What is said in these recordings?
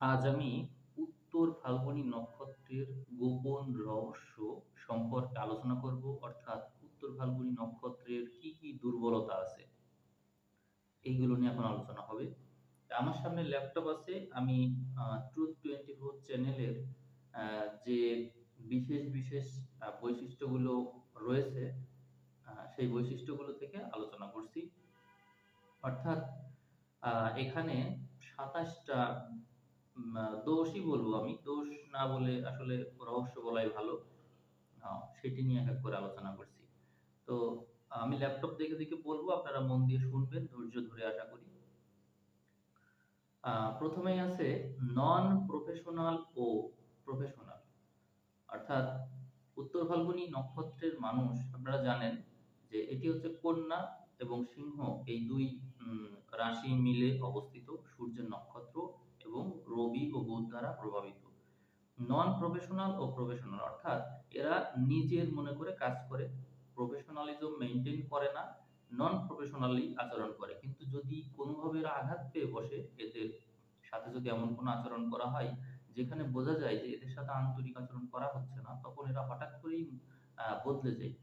আজ আমি উত্তর ফাল্গুনী নক্ষত্রের গোপন রহস্য সম্পর্কে আলোচনা করব, অর্থাৎ উত্তর ফাল্গুনী নক্ষত্রের কি কি দুর্বলতা আছে, এইগুলো নিয়ে এখন আলোচনা হবে। আমার সামনে ল্যাপটপ আছে, আমি ট্রুথ টোয়েন্টি ফোর চ্যানেলের যে বিশেষ বিশেষ বৈশিষ্ট্যগুলো রয়েছে সেই বৈশিষ্ট্যগুলো থেকে আলোচনা করছি। অর্থাৎ এখানে সাতাশটা দোষই বলব আমি। দোষ না বলে আসলে রহস্য বলাই ভালো। সেটি নিয়ে এক করে আলোচনা করছি। তো আমি ল্যাপটপ দেখে দেখে বলব, আপনারা মন দিয়ে শুনবেন, ধৈর্য ধরে আশা করি। প্রথমেই আছে নন প্রফেশনাল ও প্রফেশনাল অর্থাৎ উত্তর ফাল্গুনি নক্ষত্রের মানুষ, আপনারা জানেন যে এটি হচ্ছে কন্যা এবং সিংহ, এই দুই রাশি মিলে অবস্থিত সূর্যের নক্ষত্র। এবং রবি ও বুধ দ্বারা প্রভাবিত। নন প্রফেশনাল ও প্রফেশনাল অর্থাৎ এরা নিজের মনে করে কাজ করে প্রফেশনালিজম মেনটেন করে না নন প্রফেশনালি আচরণ করে। কিন্তু যদি কোনোভাবে এরা আঘাত পেয়ে বসে, এদের সাথে যদি এমন কোনো আচরণ করা হয়, যেখানে বোঝা যায় যে এদের সাথে আন্তরিক আচরণ করা হচ্ছে না, তখন এরা হঠাৎ করেই বদলে যায়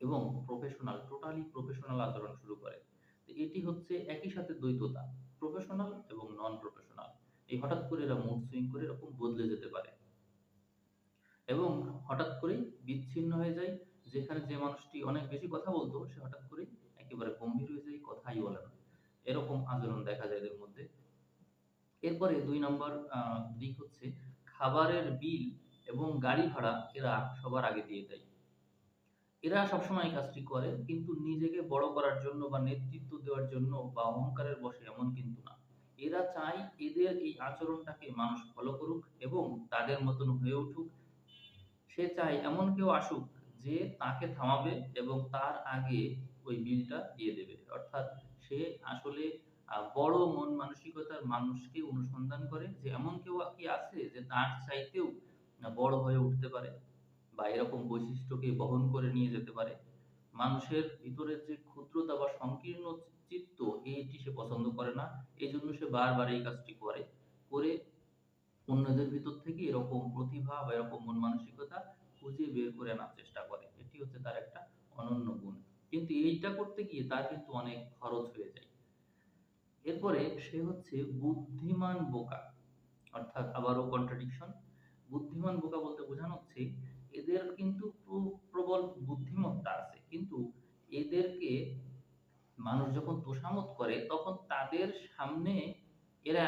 এবং প্রফেশনাল টোটালি প্রফেশনাল আচরণ শুরু করে। এটি হচ্ছে একই সাথে দ্বৈততা প্রফেশনাল এবং নন প্রফেশনাল এই হঠাৎ করে এরা মুড সুইং করে এরকম বদলে যেতে পারে। এবং হঠাৎ করেই বিচ্ছিন্ন হয়ে যায়, যেখানে যে মানুষটি অনেক বেশি কথা বলতো, সে হঠাৎ করেই একেবারে গম্ভীর হয়ে যায়, কথাই বলে না। এরকম আচরণ দেখা যায় এদের মধ্যে। এরপরে দুই নম্বর দিক হচ্ছে খাবারের বিল এবং গাড়ি ভাড়া এরা সবার আগে দিয়ে দেয়। এরা সবসময় কাজটি করে, কিন্তু নিজেকে বড় করার জন্য বা নেতৃত্ব দেওয়ার জন্য বা অহংকারের বশে এমন কিন্তু না। এরা চায় এদের এই আচরণটাকে মানুষ ফলো করুক এবং তাদের মতন হয়ে উঠুক। সে চায় এমন কেউ আসুক যে তাকে থামাবে এবং তার আগে ওই বিলটা দিয়ে দেবে। অর্থাৎ সে আসলে বড় মন মানসিকতার মানুষকে অনুসন্ধান করে যে এমন কেউ কি আছে যে তার চাইতেও বড় হয়ে উঠতে পারে বা এরকম বৈশিষ্ট্যকে বহন করে নিয়ে যেতে পারে। মানুষের ভিতরের যে ক্ষুদ্রতা বা সংকীর্ণ চিত্ত এইটি সে পছন্দ করে না। বারবার এই কাজটি করে করে অন্যদের ভিতর থেকে এরকম প্রতিভা বা এরকম মন মানসিকতা খুঁজে বের করে আনার চেষ্টা করে। এটি হচ্ছে তার একটা অনন্য গুণ। কিন্তু এইটা করতে গিয়ে তার কিন্তু অনেক খরচ হয়ে যায়। এরপরে সে হচ্ছে বুদ্ধিমান বোকা, অর্থাৎ আবারও কন্ট্রাডিকশন বুদ্ধিমান বোকা বলতে বোঝানো হচ্ছে এদের কিন্তু প্রবল বুদ্ধিমত্তা আছে। কিন্তু এদেরকে মানুষ যখন তোষামত করে, তখন তাদের সামনে এরা